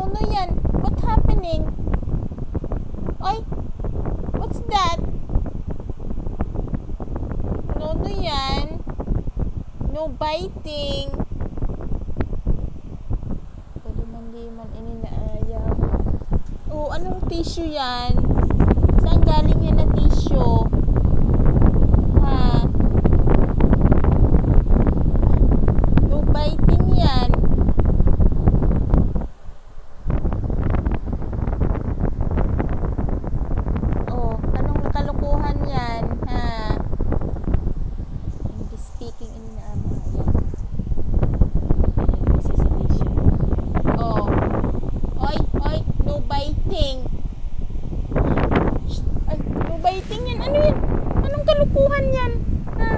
no, no yan. What happening? Ay, what's that? No, no yan. No biting. Pero man di man ini na ayaw. Oh, anong tissue yan? Saan galing yan? baiting? Ano baiting yan? Ano yan? Anong kalukuhan yan? Ha?